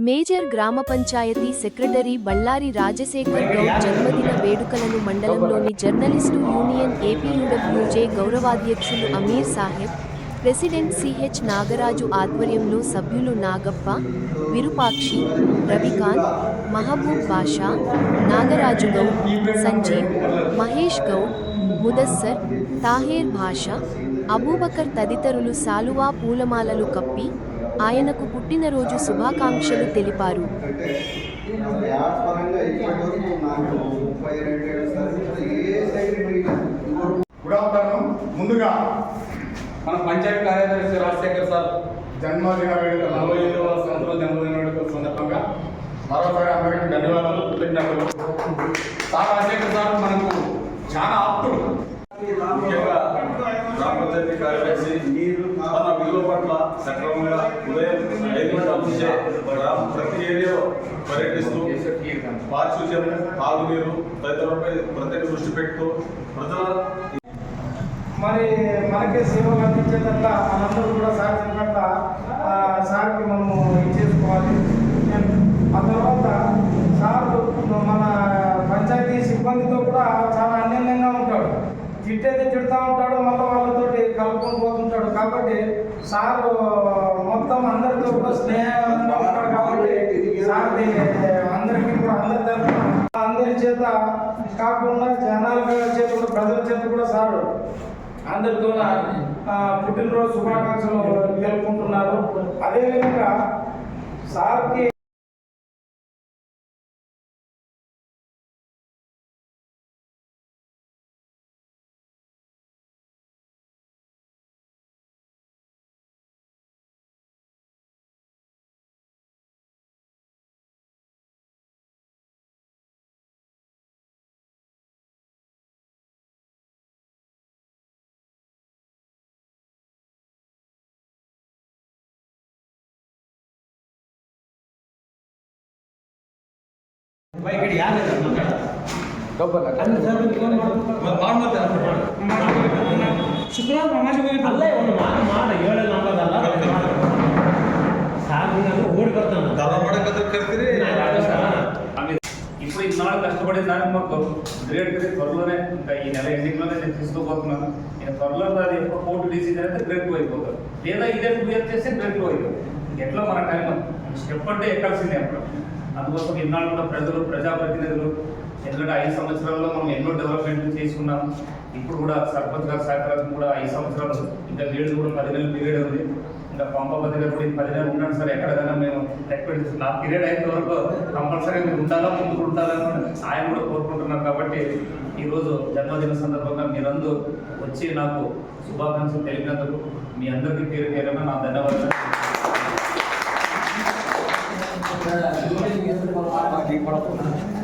Major గ్రామ panchayat secretary Ballari Rajasekhar Goud జన్మదిన వేడుకలను మండలంలోని జర్నలిస్టు యూనియన్ ఏపీయుడబ్ల్యూజే గౌరవాధ్యక్షులు అమీర్ సాహెబ్ ప్రెసిడెంట్ సిహెచ్ నాగరాజు ఆధ్వర్యంలో సభ్యులు నాగప్ప విరూపాక్షి రవికాంత్ మహబూబ్ బాషా నాగరాజు గౌడ్ సంజీవ్ మహేష్ గౌడ్ ముదస్సర్ తాహేర్ భాషా అబూబకర్ తదితరులు సాలువా పూలమాలలు కప్పి ఆయనకు పుట్టినరోజు శుభాకాంక్షలు తెలిపారు. ముందుగా మన పంచాయతీ కార్యదర్శి రాజశేఖర్ సార్ జన్మదిన వేడుక నలభై ఐదవ సంవత్సరం జన్మదిన వేడుక సందర్భంగా మరోసారి అందరికీ ధన్యవాదాలు కృతజ్ఞతలు. సార్ రాజశేఖర్ సార్ మనకు చాలా ఆప్తుడు ముఖ్యంగా గ్రామ పంచాయతీ కార్యదర్శి తన విలువ పట్ల సక్రమంగా ఉదయం ఐదు గంటల నుంచే ప్రతి ఏరియాలో పర్యటిస్తూ పారిశుద్ధ్యం తాగునీరు తదితరులపై ప్రత్యేక దృష్టి పెడుతూ ప్రజల మరి మనకే సేవలు అందించేటట్ల మనందరూ కూడా సార్ చెప్పినట్ల సార్కి మనము ఇచ్చేసుకోవాలి ఆ తర్వాత సార్ మన పంచాయతీ సిబ్బందితో కూడా చాలా అన్యోన్యంగా ఉంటాడు. తిట్టేది తిడతా ఉంటాడు మళ్ళీ వాళ్ళతోటి కలుపుకొని పోతుంటాడు. కాబట్టి సార్ మొత్తం అందరితో కూడా స్నేహంగా ఉంటాడు కాబట్టి సార్ అందరికీ కూడా అందరి తరఫున అందరి చేత కాకుండా జనాల చేత కూడా ప్రజల చేత కూడా సార్ అందరితో పుట్టినరోజు శుభాకాంక్షలు తెలుపుకుంటున్నారు. అదేవిధంగా సార్కి ಅಲ್ಲೇ ಒಂದು ಮಾತು ಮಾಡ ಹೇಳಲ್ಲ ಅನ್ನೋದಲ್ಲ ಸಾಕು ನಾನು ಓಡಿ ಬರ್ತಾನೆ ఇప్పుడు ఇన్నాళ్ళు కష్టపడిన దానికి మాకు గ్రేడ్ గ్రేడ్ త్వరలోనే ఇంకా ఈ నెల ఎండింగ్లోనే నేను తీసుకోబోతున్నాను నేను త్వరలో అది ఎప్పుడు కోర్టు డిసిజన్ అయితే గ్రేడ్ టూ అయిపోతారు లేదా ఇదే టూ ఇయర్ చేస్తే గ్రేడ్ టూ అయిపోతుంది ఎట్లా మన టైం? స్టెప్ అంటే ఎక్కాల్సిందే అప్పుడు. అందుకోసం ఇన్నాళ్ళు కూడా ప్రజలు ప్రజాప్రతినిధులు ఎందుకంటే ఐదు సంవత్సరాల్లో మనం ఎన్నో డెవలప్మెంట్లు చేసుకున్నాం. ఇప్పుడు కూడా సర్పంచ్ గారు సహకారం కూడా ఐదు సంవత్సరాలు ఇంకా లీడ్ కూడా పది నెలలు పీరియడ్ ఉంది. ఇంకా పంప పదిగా కూడా పది నెలలు ఉండండి సార్ ఎక్కడికైనా మేము రిక్వెస్ట్ చేస్తున్నాం ఆ పీరియడ్ అయిన వరకు కంపల్సరీ మీరు ఉండాలా ముందుకు ఉండాలని ఆయన కూడా కోరుకుంటున్నారు కాబట్టి ఈరోజు జన్మదిన సందర్భంగా మీరందరూ వచ్చి నాకు శుభాకాంక్షలు తెలిపినందుకు మీ అందరికీ పేరు పేరైనా నా ధన్యవాదాలు. っていうことかな。